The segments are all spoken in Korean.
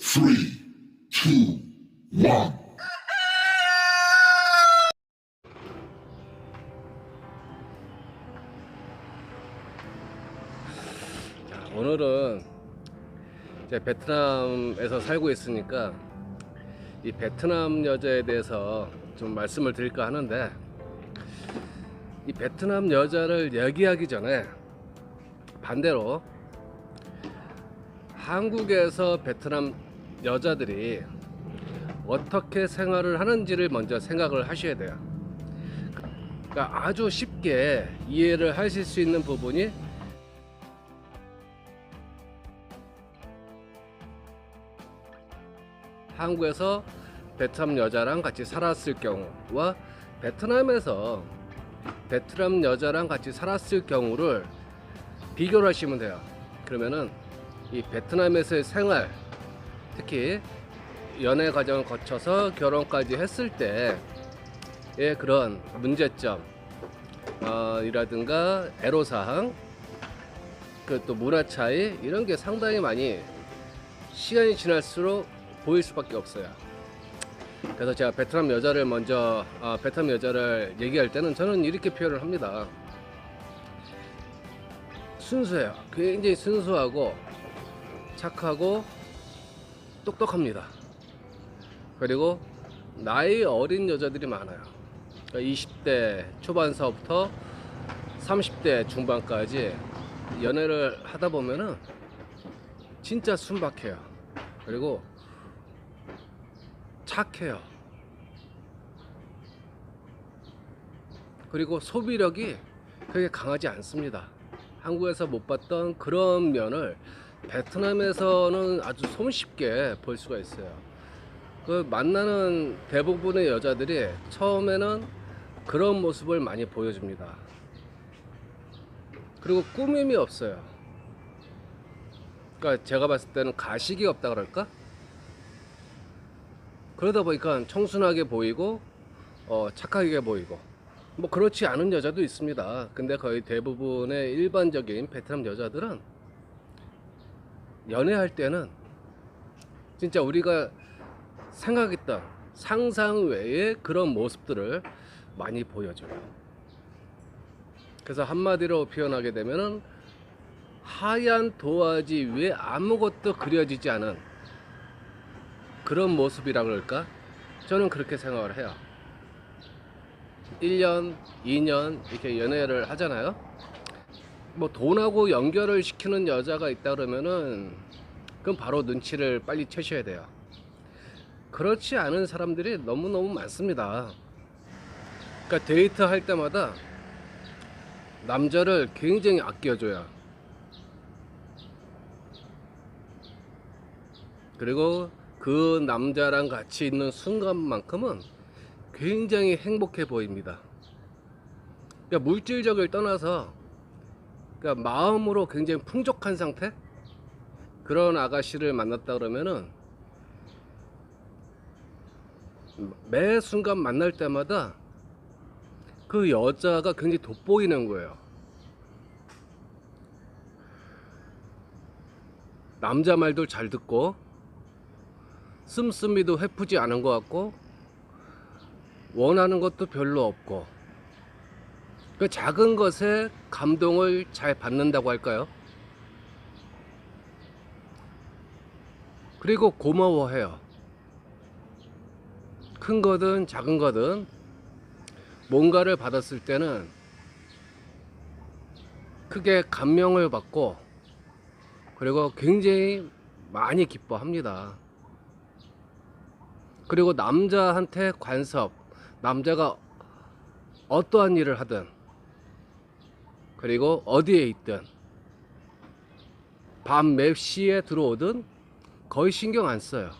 three. 자, 오늘은 이제 베트남에서 살고 있으니까 이 베트남 여자에 대해서 좀 말씀을 드릴까 하는데 이 베트남 여자를 얘기하기 전에 반대로 한국에서 베트남 여자들이 어떻게 생활을 하는지를 먼저 생각을 하셔야 돼요. 그러니까 아주 쉽게 이해를 하실 수 있는 부분이 한국에서 베트남 여자랑 같이 살았을 경우와 베트남에서 베트남 여자랑 같이 살았을 경우를 비교를 하시면 돼요. 그러면은 이 베트남에서의 생활, 특히 연애 과정을 거쳐서 결혼까지 했을 때의 그런 문제점, 어, 이라든가 애로사항, 그 또 문화 차이 이런 게 상당히 많이 시간이 지날수록 보일 수밖에 없어요. 그래서 제가 베트남 여자를 먼저 아, 베트남 여자를 얘기할 때는 저는 이렇게 표현을 합니다. 순수해요. 굉장히 순수하고 착하고 똑똑합니다. 그리고 나이 어린 여자들이 많아요. 그러니까 20대 초반서부터 30대 중반까지 연애를 하다 보면은 진짜 순박해요. 그리고 착해요. 그리고 소비력이 그렇게 강하지 않습니다. 한국에서 못 봤던 그런 면을 베트남에서는 아주 손쉽게 볼 수가 있어요. 그 만나는 대부분의 여자들이 처음에는 그런 모습을 많이 보여줍니다. 그리고 꾸밈이 없어요. 그러니까 제가 봤을 때는 가식이 없다 그럴까? 그러다 보니까 청순하게 보이고 어, 착하게 보이고 뭐 그렇지 않은 여자도 있습니다. 근데 거의 대부분의 일반적인 베트남 여자들은 연애할 때는 진짜 우리가 생각했던 상상 외의 그런 모습들을 많이 보여줘요. 그래서 한마디로 표현하게 되면은 하얀 도화지 위에 아무것도 그려지지 않은 그런 모습이라 그럴까? 저는 그렇게 생각을 해요. 1년, 2년 이렇게 연애를 하잖아요. 뭐 돈하고 연결을 시키는 여자가 있다 그러면은 그럼 바로 눈치를 빨리 채셔야 돼요. 그렇지 않은 사람들이 너무너무 많습니다. 그러니까 데이트 할 때마다 남자를 굉장히 아껴줘요. 그리고 그 남자랑 같이 있는 순간만큼은 굉장히 행복해 보입니다. 그러니까 물질적을 떠나서 그러니까 마음으로 굉장히 풍족한 상태? 그런 아가씨를 만났다 그러면은 매 순간 만날 때마다 그 여자가 굉장히 돋보이는 거예요. 남자 말도 잘 듣고 씀씀이도 해프지 않은 것 같고 원하는 것도 별로 없고 그 작은 것에 감동을 잘 받는다고 할까요? 그리고 고마워해요. 큰 거든 작은 거든 뭔가를 받았을 때는 크게 감명을 받고 그리고 굉장히 많이 기뻐합니다. 그리고 남자한테 관섭, 남자가 어떠한 일을 하든, 그리고 어디에 있든, 밤 몇 시에 들어오든 거의 신경 안 써요.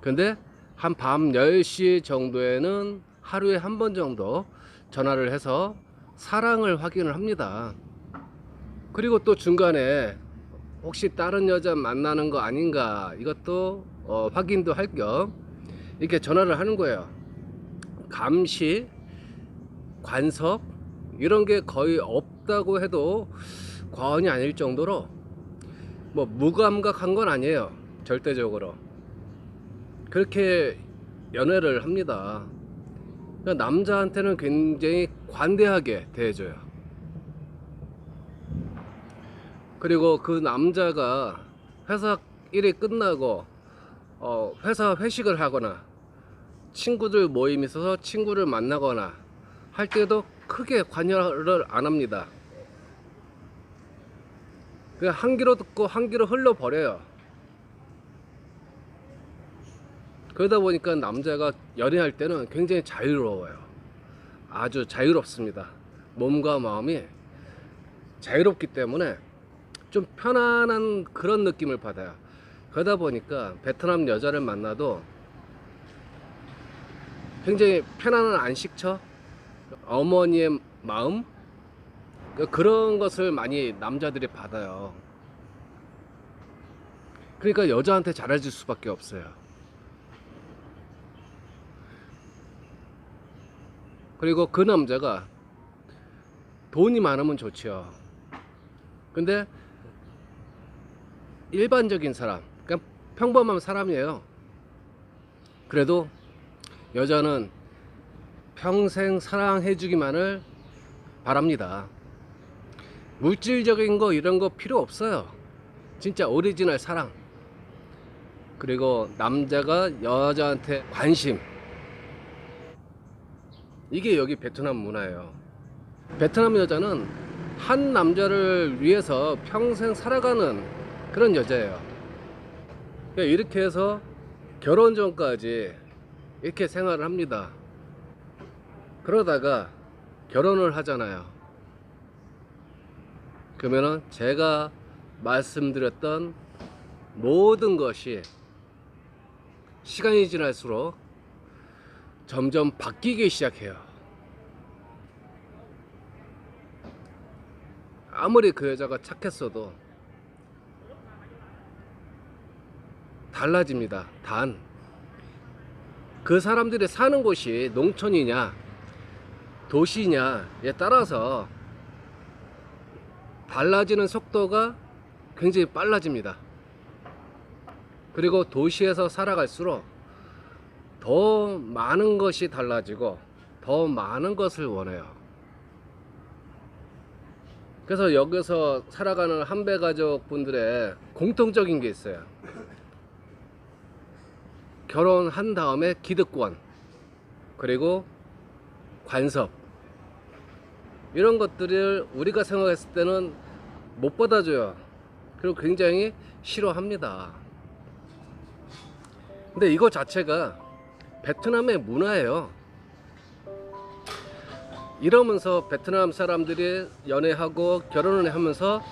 근데 한 밤 10시 정도에는 하루에 한 번 정도 전화를 해서 사랑을 확인을 합니다. 그리고 또 중간에 혹시 다른 여자 만나는 거 아닌가 이것도 어, 확인도 할 겸 이렇게 전화를 하는 거예요. 감시, 관섭 이런 게 거의 없다고 해도 과언이 아닐 정도로 뭐 무감각한 건 아니에요. 절대적으로. 그렇게 연애를 합니다. 그러니까 남자한테는 굉장히 관대하게 대해줘요. 그리고 그 남자가 회사 일이 끝나고 어, 회사 회식을 하거나 친구들 모임이 있어서 친구를 만나거나 할 때도 크게 관여를 안 합니다. 그냥 한 귀로 듣고 한 귀로 흘러 버려요. 그러다 보니까 남자가 연애할 때는 굉장히 자유로워요. 아주 자유롭습니다. 몸과 마음이 자유롭기 때문에 좀 편안한 그런 느낌을 받아요. 그러다 보니까 베트남 여자를 만나도 굉장히 편안한 안식처, 어머니의 마음 그- 그런 것을 많이 남자들이 받아요. 그러니까 여자한테 잘해줄 수밖에 없어요. 그리고 그 남자가 돈이 많으면 좋지요. 근데 일반적인 사람, 그냥 평범한 사람이에요. 그래도 여자는 평생 사랑해 주기만을 바랍니다. 물질적인 거 이런 거 필요 없어요. 진짜 오리지널 사랑. 그리고 남자가 여자한테 관심. 이게 여기 베트남 문화예요. 베트남 여자는 한 남자를 위해서 평생 살아가는 그런 여자예요. 그러니까 이렇게 해서 결혼 전까지 이렇게 생활을 합니다. 그러다가 결혼을 하잖아요. 그러면은 제가 말씀드렸던 모든 것이 시간이 지날수록 점점 바뀌기 시작해요. 아무리 그 여자가 착했어도 달라집니다. 단, 그 사람들이 사는 곳이 농촌이냐, 도시냐에 따라서 달라지는 속도가 굉장히 빨라집니다. 그리고 도시에서 살아갈수록 더 많은 것이 달라지고 더 많은 것을 원해요. 그래서 여기서 살아가는 한배 가족 분들의 공통적인 게 있어요. 결혼한 다음에 기득권, 그리고 관섭, 이런 것들을 우리가 생각했을 때는 못 받아줘요. 그리고 굉장히 싫어합니다. 근데 이거 자체가 베트남의 문화예요. 이러면서 베트남 사람들이 연애하고 결혼을 하면서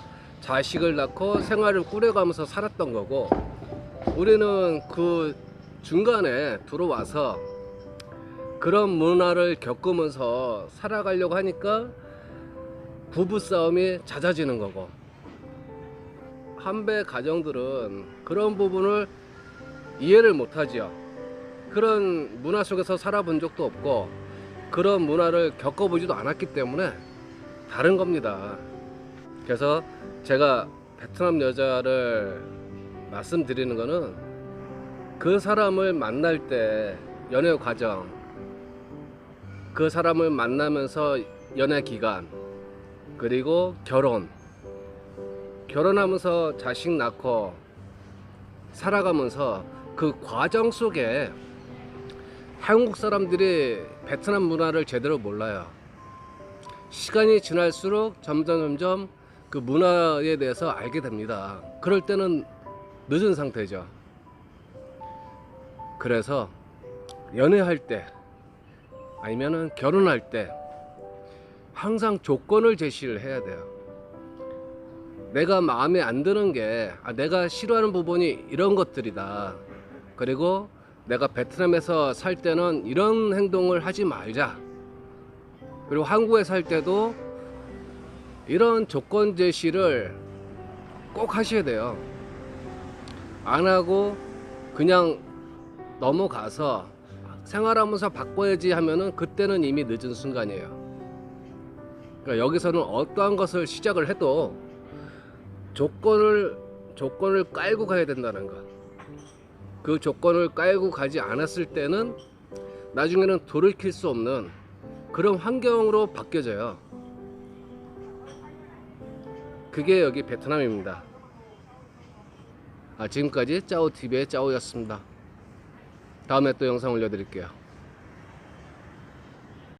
자식을 낳고 생활을 꾸려가면서 살았던 거고 우리는 그 중간에 들어와서 그런 문화를 겪으면서 살아가려고 하니까 부부 싸움이 잦아지는 거고 한배 가정들은 그런 부분을 이해를 못하지요. 그런 문화 속에서 살아본 적도 없고 그런 문화를 겪어보지도 않았기 때문에 다른 겁니다. 그래서 제가 베트남 여자를 말씀드리는 거는 그 사람을 만날 때 연애 과정, 그 사람을 만나면서 연애 기간, 그리고 결혼, 결혼하면서 자식 낳고 살아가면서 그 과정 속에 한국 사람들이 베트남 문화를 제대로 몰라요. 시간이 지날수록 점점 점점 그 문화에 대해서 알게 됩니다. 그럴 때는 늦은 상태죠. 그래서 연애할 때 아니면은 결혼할 때 항상 조건을 제시를 해야 돼요. 내가 마음에 안 드는 게 아, 내가 싫어하는 부분이 이런 것들이다. 그리고 내가 베트남에서 살 때는 이런 행동을 하지 말자. 그리고 한국에 살 때도 이런 조건 제시를 꼭 하셔야 돼요. 안 하고 그냥 넘어가서 생활하면서 바꿔야지 하면은 그때는 이미 늦은 순간이에요. 그러니까 여기서는 어떠한 것을 시작을 해도 조건을 조건을 깔고 가야 된다는 거. 그 조건을 깔고 가지 않았을 때는 나중에는 돌이킬 수 없는 그런 환경으로 바뀌어져요. 그게 여기 베트남입니다. 아, 지금까지 짜오TV의 짜오였습니다. 다음에 또 영상 올려드릴게요.